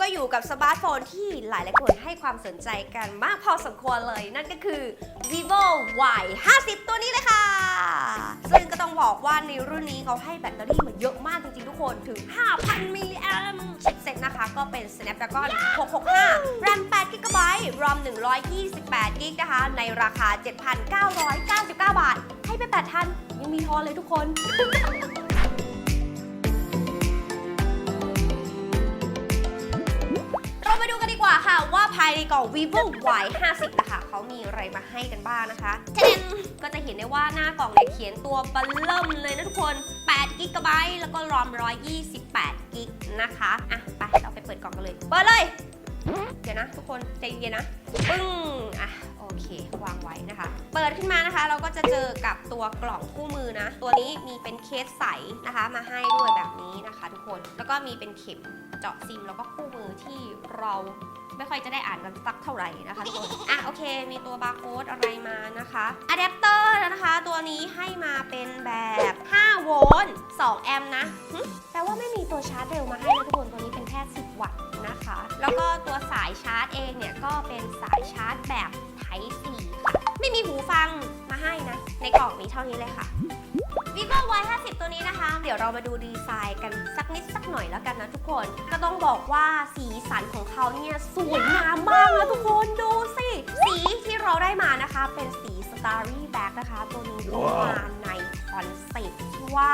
ก็อยู่กับสมาร์ทโฟนที่หลายหลายคนให้ความสนใจกันมากพอสมควรเลย นั่นก็คือ vivo y 50ตัวนี้เลยค่ะ ซึ่งก็ต้องบอกว่าในรุ่นนี้เขาให้แบตเตอรี่มาเยอะมากจริงๆทุกคนถึง 5,000 มิลลิแอมชิปเซ็ตนะคะ ก็เป็น Snapdragon 665 RAM 8 GB ROM 128 g b นะคะ ในราคา 7,999 บาท ให้ไป8,000ยังมีทอนเลยทุกคน ว่าว่าภายในกล่อง vivo y 50นะคะเขามีอะไรมาให้กันบ้างนะคะเทนก็จะเห็นได้ว่าหน้ากล่องเนี่ยเขียนตัวบัลเริ่มเลยนะทุกคน8 g b แล้วก็ ROM 128 g b นะคะอะไปเราไปเปิดกล่องกันเลยเปิดเลยเดี๋ยวนะทุกคนใจเย็นนะปึ้งอะโอเควางไว้นะคะ เปิดขึ้นมานะคะ เราก็จะเจอกับตัวกล่องคู่มือนะ ตัวนี้มีเป็นเคสใสนะคะ มาให้ด้วยแบบนี้นะคะ ทุกคนแล้วก็มีเป็นเข็มเจาะซิมแล้วก็คู่มือที่เรา ไม่ค่อยจะได้อ่านกันสักเท่าไหร่นะคะทุกคนอะโอเค มีตัวบาร์โค้ดอะไรมานะคะอะแดปเตอร์นะคะตัวนี้ให้มาเป็นแบบ5โวลต์2แอมป์นะแปลว่าไม่มีตัวชาร์จเร็วมาให้นะทุกคนตัวนี้เป็นแค่10วัตต์นะคะ แล้วก็ตัวสายชาร์จเองเนี่ยก็เป็นสายชาร์จแบบ Type C ค่ะไม่มีหูฟังมาให้นะ ในกล่องนี้เท่านี้เลยค่ะ vivo y 50ตัวนี้นะคะ เดี๋ยวเรามาดูดีไซน์กันสักนิดสักหน่อยแล้วกันนะทุกคน ก็ต้องบอกว่าสีสันของเขาเนี่ยสวยงามมากนะทุกคนดูสิ สีที่เราได้มานะคะ เป็นสี starry black นะคะ ตัวนี้ก็มาในคอนเซ็ปต์ที่ว่า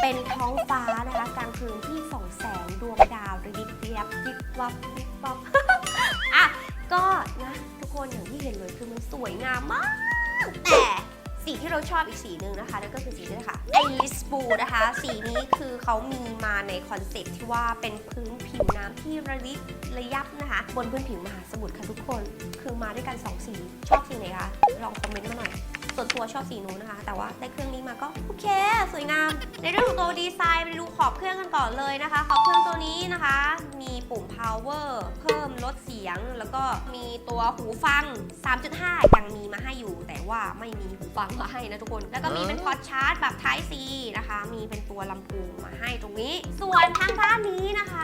เป็นท้องฟ้านะคะกลางคืนที่ส่องแสงดวงดาวระยิบเระยับยิบวับยิบวับอะก็นะทุกคนอย่างที่เห็นเลยคือมันสวยงามมาก สีที่เราชอบอีกสีหนึ่งนะคะนั่นก็คือสีนี้ค่ะไอริสบูนะคะ สีนี้คือเขามีมาในคอนเซ็ปต์ที่ว่าเป็นพื้นผิวน้ำที่ระลิบระยับนะคะ บนพื้นผิวมหาสมุทรค่ะทุกคน คือมาด้วยกัน 2 สี ชอบสีไหนคะ ลองคอมเมนต์มาหน่อย ส่วนตัวชอบสีนู้นนะคะ แต่ว่าได้เครื่องนี้มาก็โอเค สวยงาม ในเรื่องของตัวดีไซน์ไปดูขอบเครื่องกันก่อนเลยนะคะ ขอบเครื่องตัวนี้นะคะ มีปุ่ม power เพิ่มลดเสียง แล้วก็มีตัวหูฟัง 3.5 ยังมีมาให้อยู่ แต่ว่าไม่มีหูฟังมาให้นะทุกคน แล้วก็มีเป็นพอร์ตชาร์จแบบ Type C นะคะ มีเป็นตัวลำโพงมาให้ตรงนี้ ส่วนทางด้านนี้นะคะ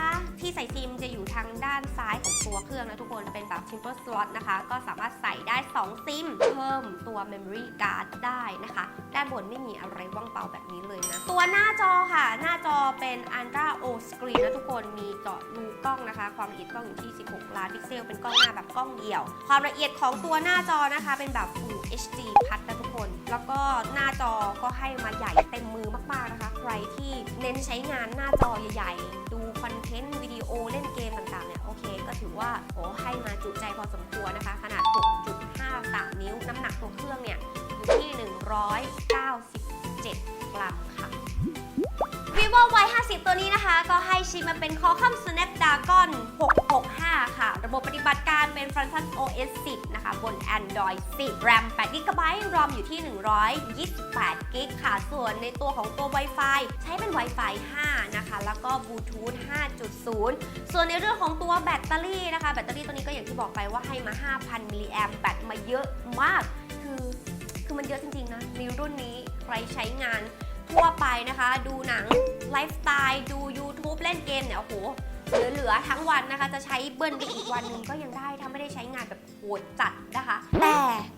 ที่ใส่ซิมจะอยู่ทางด้านซ้ายของตัวเครื่องนะทุกคนเป็นแบบ simple slot นะคะ ก็สามารถใส่ได้ 2 ซิม เพิ่มตัว memory card ได้นะคะ ด้านบนไม่มีอะไรว่างเปล่าแบบนี้เลยนะ ตัวหน้าจอค่ะ หน้าจอเป็น Ultra O Screen นะทุกคนมีเจาะรูกล้องนะคะ ความละเอียดกล้องอยู่ที่ 16 ล้านพิกเซล เป็นกล้องหน้าแบบกล้องเดี่ยว ความละเอียดของตัวหน้าจอนะคะ เป็นแบบ Full HD พัดนะทุกคน แล้วก็หน้าจอก็ให้มาใหญ่เต็มมือมากๆนะคะ ใครที่เน้นใช้งานหน้าจอใหญ่ๆ ดูคอนเทนต์วิดีโอเล่นเกมต่างๆเนี่ยโอเค ก็ถือว่าโอ้ให้มาจุใจพอสมควรนะคะ ขนาด 6.53 นิ้ว น้ำหนักตัวเครื่องเนี่ยอยู่ที่ 197 กรัมค่ะ vivo y 50ตัวนี้นะคะ ก็ให้ชิปมาเป็น Qualcomm Snapdragon 665 ค่ะ ระบบปฏิบัติการเป็น Frankfurt OS 10 นะคะ บน Android 10 RAM 8 GB ROM อยู่ที่ 128 g b ค่ะ ส่วนในตัวของตัว Wi-Fi ใช้เป็น Wi-Fi 5 นะคะ แล้วก็ Bluetooth 5.0 ส่วนในเรื่องของตัวแบตเตอรี่นะคะ แบตเตอรี่ตัวนี้ก็อย่างที่บอกไปว่าให้มา 5,000มิลลิแอมแบตมาเยอะมาก คือ คือมันเยอะจริงๆนะในรุ่นนี้ใครใช้งาน ทั่วไปนะคะ ดูหนังไลฟ์สไตล์ดู YouTube เล่นเกมเนี่ยโอ้โหเหลือๆทั้งวันนะคะ จะใช้เบิ้ลไปอีกวันหนึ่งก็ยังได้ถ้าไม่ได้ใช้งานแบบโหดจัดนะคะ แต่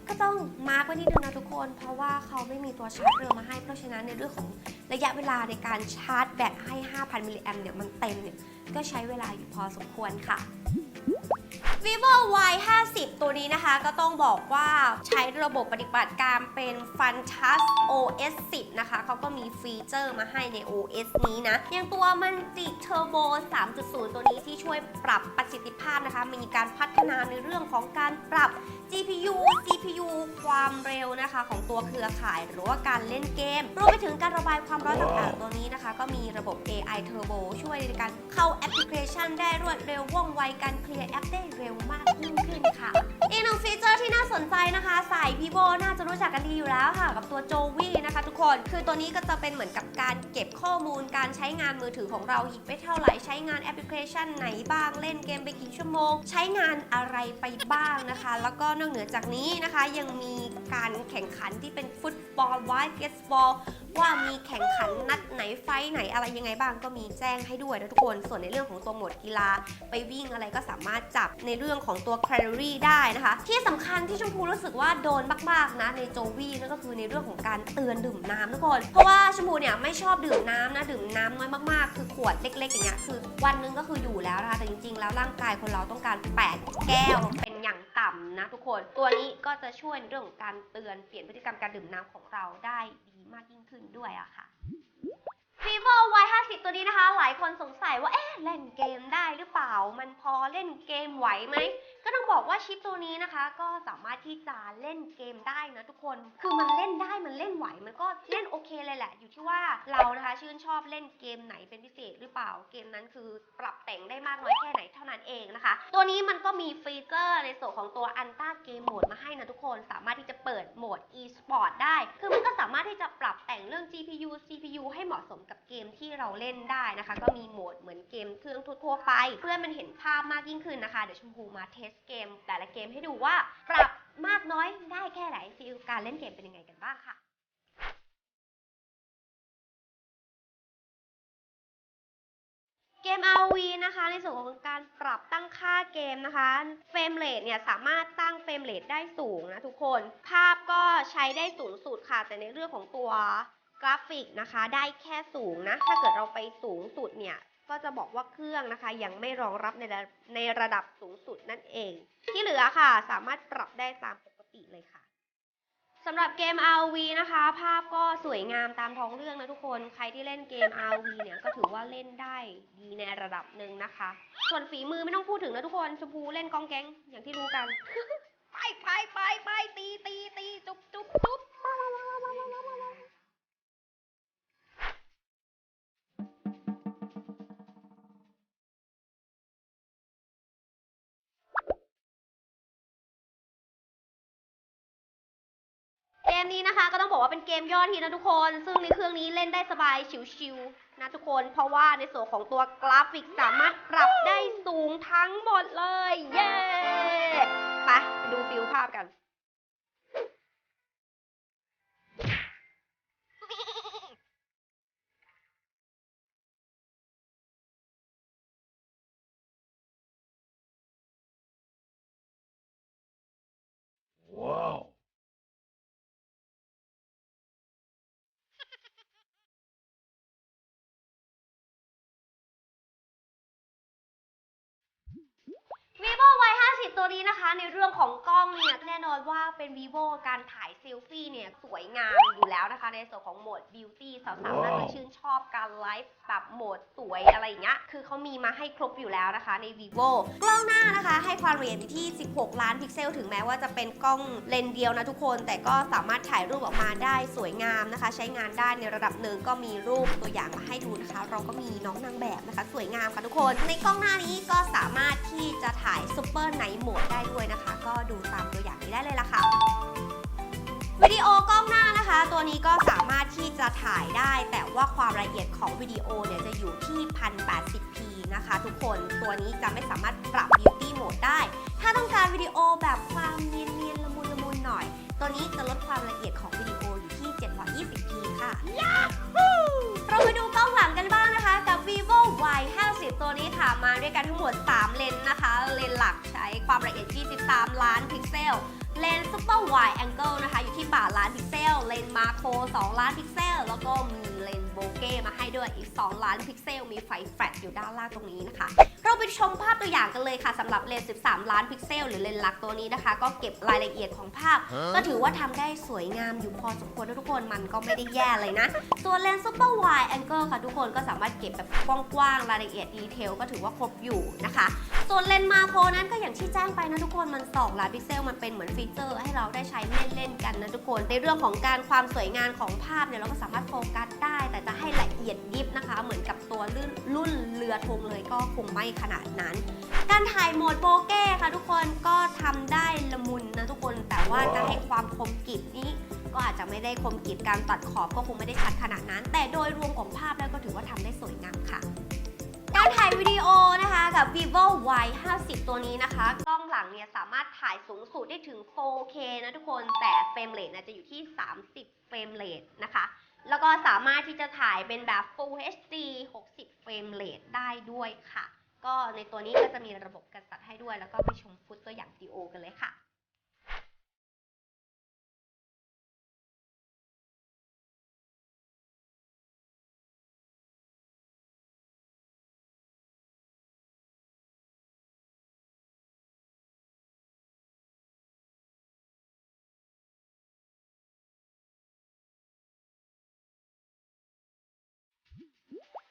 ก็ต้องมาร์กไว้นิดนึงนะทุกคน เพราะว่าเขาไม่มีตัวชาร์จเร็วมาให้ เพราะฉะนั้นในเรื่องของระยะเวลาในการชาร์จแบตให้ 5,000 มิลลิแอมเนี่ยมันเต็มเนี่ยก็ใช้เวลาอยู่พอสมควรค่ะ vivo y 50ตัวนี้นะคะก็ต้องบอกว่าใช้ระบบปฏิบัติการเป็น Fantas OS 10 นะคะ เขาก็มีฟีเจอร์มาให้ใน OS นี้นะ อย่างตัวมันติ Turbo 3.0 ตัวนี้ที่ช่วยปรับประสิทธิภาพนะคะ มีการพัฒนาในเรื่องของการปรับ GPU CPU ความเร็วนะคะ ของตัวเครือข่ายหรือว่าการเล่นเกม รวมไปถึงการระบายความร้อนต่างๆ ตัวนี้นะคะ ก็มีระบบ AI Turbo ช่วยในการเข้าแอปพลิเคชันได้รวดเร็วว่องไวการเคลียร์แอปได้เร็วมากยิ่งขึ้นค่ะ อีกหนึ่งฟีเจอร์ที่น่าสนใจนะคะ สาย vivo น่าจะรู้จักกันดีอยู่แล้วค่ะ กับตัว Jovi นะคะทุกคน คือตัวนี้ก็จะเป็นเหมือนกับการเก็บข้อมูลการใช้งานมือถือของเราหยิบไปเท่าไหร่ ใช้งานแอปพลิเคชันไหนบ้าง เล่นเกมไปกี่ชั่วโมง ใช้งานอะไรไปบ้างนะคะ แล้วก็นอกเหนือจากนี้นะคะ ยังมีการแข่งขันที่เป็นฟุตบอลวายเกสบอลว่ามีแข่งขันนัดไหน ไฟท์ไหนอะไรยังไงบ้างก็มีแจ้งให้ด้วยนะทุกคนส่วนในเรื่องของตัวหมดกีฬา ไปวิ่งอะไรก็สามารถจับในเรื่องของตัวแคลอรี่ได้นะคะ ที่สำคัญที่ชมพูรู้สึกว่าโดนมากๆนะในโจวี่นั่นก็คือในเรื่องของการเตือนดื่มน้ำทุกคน เพราะว่าชมพูเนี่ยไม่ชอบดื่มน้ำนะดื่มน้ำน้อยมากๆ คือขวดเล็กๆอย่างเงี้ยคือวันนึงก็คืออยู่แล้วนะคะแต่จริงๆ แล้วร่างกายคนเราต้องการ 8 แก้วเป็นอย่างต่ำนะทุกคน ตัวนี้ก็จะช่วยเรื่องของการเตือนเปลี่ยนพฤติกรรมการดื่มน้ำของเราได้ดีมากยิ่งขึ้นด้วยอะค่ะ vivo y 5 0ตัวนี้นะคะ หลายคนสงสัยว่าเอ๊ะเล่นเกมได้หรือเปล่า มันพอเล่นเกมไหวไหม ก็ต้องบอกว่าชิปตัวนี้นะคะ ก็สามารถที่จะเล่นเกมได้นะทุกคน คือมันเล่นได้มันเล่นไหวมันก็เล่น โอเคเลยแหละ อยู่ที่ว่าเรานะคะชื่นชอบเล่นเกมไหนเป็นพิเศษหรือเปล่า เกมนั้นคือปรับแต่งได้มากน้อยแค่ไหนเท่านั้นเองนะคะ ตัวนี้มันก็มีฟีเจอร์ในส่วนของตัว a n t a Game Mode มาให้นะทุกคน สามารถที่จะเปิดโหมด e-sport ได้ คือมันก็สามารถที่จะปรับแต่งเรื่อง GPU CPU ให้เหมาะสมกับเกมที่เราเล่นได้นะคะ ก็มีโหมดเหมือนเกมเครื่องทั่วไป เพื่อให้มันเห็นภาพมากยิ่งขึ้นนะคะ เดี๋ยวชมพูมาเทสเกม แต่ละเกมให้ดูว่าปรับมากน้อยได้แค่ไหนฟีลการเล่นเกมเป็นยังไงกันบ้างค่ะ เกม RV นะคะในส่วนของการปรับตั้งค่าเกมนะคะเฟรมเรทเนี่ยสามารถตั้งเฟรมเรทได้สูงนะทุกคน ภาพก็ใช้ได้สูงสุดค่ะ แต่ในเรื่องของตัวกราฟิกนะคะ ได้แค่สูงนะ ถ้าเกิดเราไปสูงสุดเนี่ยก็จะบอกว่าเครื่องนะคะ ยังไม่รองรับในระในระดับสูงสุดนั่นเอง ที่เหลือค่ะ สามารถปรับได้ตามปกติเลยค่ะ สำหรับเกม RV นะคะ ภาพก็สวยงามตามท้องเรื่องนะทุกคน ใครที่เล่นเกม RV เนี่ยก็ถือว่าเล่นได้ดีในระดับหนึ่งนะคะ ส่วนฝีมือไม่ต้องพูดถึงนะทุกคนชมพูเล่นกองแก๊งอย่างที่รู้กัน ไปไปไปไปตีตีตีจุ๊บจุ๊บจุ๊บ มนี้นะคะ ก็ต้องบอกว่าเป็นเกมยอดฮิตนะทุกคน ซึ่งในเครื่องนี้เล่นได้สบายชิวๆนะทุกคน เพราะว่าในส่วนของตัวกราฟิกสามารถปรับได้สูงทั้งหมดเลย เย้ไปดูฟิลภาพกัน Wow. vivo y 5 0 ตัวนี้นะคะในเรื่องของกล้องเนี่ยแน่นอนว่าเป็น vivo การถ่ายเซลฟี่เนี่ยสวยงามอยู่แล้วนะคะ ในส่วนของโหมด beauty สาวๆน่าจะชื่นชอบการไลฟ์แบบโหมดสวยอะไรอย่างเงี้ยคือเขามีมาให้ครบอยู่แล้วนะคะใน vivo กล้องหน้านะคะให้ความละเอียดที่ 16 ล้านพิกเซล ถึงแม้ว่าจะเป็นกล้องเลนส์เดียวนะทุกคน แต่ก็สามารถถ่ายรูปออกมาได้สวยงามนะคะ ใช้งานได้ในระดับหนึ่งก็มีรูปตัวอย่างมาให้ดูนะคะ เราก็มีน้องนางแบบนะคะ สวยงามค่ะทุกคน ในกล้องหน้านี้ก็สามารถที่จะถ่ายซูเปอร์ไนท์โหมดได้ด้วยนะคะ ก็ดูตามตัวอย่างนี้ได้เลยล่ะค่ะวิดีโอกล้องหน้านะคะ ตัวนี้ก็สามารถที่จะถ่ายได้ แต่ว่าความละเอียดของวิดีโอเนี่ยจะอยู่ที่ 1080p นะคะ ทุกคนตัวนี้จะไม่สามารถปรับ beauty mode ได้ ถ้าต้องการวิดีโอแบบความเนียนๆละมุนละมุนหน่อย ตัวนี้จะลดความละเอียดของวิดีโออยู่ที่ 720p ค่ะเรา มาดูกล้องหลังกันบ้างนะคะ กับ vivo y 5 0ตัวนี้ค่ะมาด้วยกันทั้งหมด 3 เลนส์นะคะ เลนส์หลักใช้ความละเอียด 23 ล้านพิกเซล เลน super wide angle นะคะ อยู่ที่8ล้านพิกเซล เลนส์มาโคร2ล้านพิกเซล แล้วก็มีเลนส์โบเก้มาให้ด้วยอีก 2 ล้านพิกเซล มีไฟแฟลชอยู่ด้านล่างตรงนี้นะคะ เราไปชมภาพตัวอย่างกันเลยค่ะสำหรับเลนส์13 ล้านพิกเซล หรือเลนส์หลักตัวนี้นะคะ ก็เก็บรายละเอียดของภาพ ก็ถือว่าทำได้สวยงามอยู่พอสมควรนะทุกคนมันก็ไม่ได้แย่เลยนะส่วนเลนส์ super wide angle ค่ะทุกคนก็สามารถเก็บแบบกว้างๆรายละเอียดดีเทลก็ถือว่าครบอยู่นะคะ ส่วนเลนส์มาโครนั้นก็อย่างที่แจ้งไปนะทุกคนมัน2ล้านพิกเซลมันเป็นเหมือนฟีเจอร์ให้เราได้ใช้เล่นๆกันนะทุกคน ในเรื่องของการความสวยงามของภาพเนี่ยเราก็สามารถโฟกัสได้ แต่จะให้ละเอียดยิบนะคะ เหมือนกับตัวรุ่นรุ่นเรือธงเลยก็คงไม่ขนาดนั้น การถ่ายโหมดโบเก้ค่ะทุกคนก็ทำได้ละมุนนะทุกคน แต่ว่าจะให้ความคมกริบนี้ก็อาจจะไม่ได้คมกริบการตัดขอบก็คงไม่ได้ชัดขนาดนั้น แต่โดยรวมของภาพแล้วก็ถือว่าทำได้สวยงามค่ะ การถ่ายวิดีโอนะคะ กับ vivo y 5 0ตัวนี้นะคะ กล้องหลังเนี่ยสามารถถ่ายสูงสุดได้ถึง 4K นะทุกคน แต่เฟรมเรทนะจะอยู่ที่ 30 เฟรมเรทนะคะ แล้วก็สามารถที่จะถ่ายเป็นแบบ Full HD 60 เฟรมเรทได้ด้วยค่ะ ก็ในตัวนี้ก็จะมีระบบการตัดให้ด้วย แล้วก็ไปชมฟุตตัวอย่างวิดีโอกันเลยค่ะ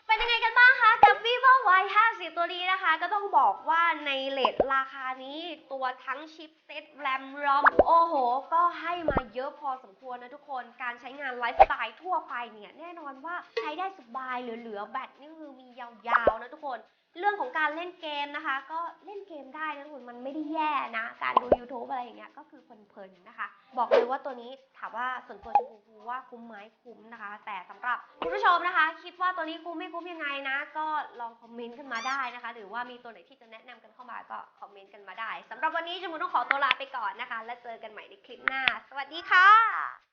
เป็นยังไงกันบ้างคะ กับ vivo y 5 0ตัวนี้นะคะ ก็ต้องบอกว่าในเลทราคานี้ตัวทั้งชิปเซ็ตแรมรอมโอ้โห ก็ให้มาเยอะพอสมควรนะทุกคน การใช้งานไลฟ์สไตล์ทั่วไปเนี่ย แน่นอนว่าใช้ได้สบายเหลือๆแบตนี่คือมียาวๆนะทุกคน เรื่องของการเล่นเกมนะคะ ก็เล่นเกมได้นะทุกคนมันไม่ได้แย่นะ การดู YouTube อะไรอย่างเงี้ยก็คือเพลินๆนะคะ บอกเลยว่าตัวนี้ถามว่าส่วนตัวจะคูว่าคุ้มไหมคุ้มนะคะ แต่สำหรับคุณผู้ชมนะคะ คิดว่าตัวนี้คุ้มไม่คุ้มยังไงนะ ก็ลองคอมเมนต์กันมาได้นะคะ หรือว่ามีตัวไหนที่จะแนะนำกันเข้ามาก็คอมเมนต์กันมาได้สำหรับวันนี้จมูกต้องขอตัวลาไปก่อนนะคะ แล้วเจอกันใหม่ในคลิปหน้า สวัสดีค่ะ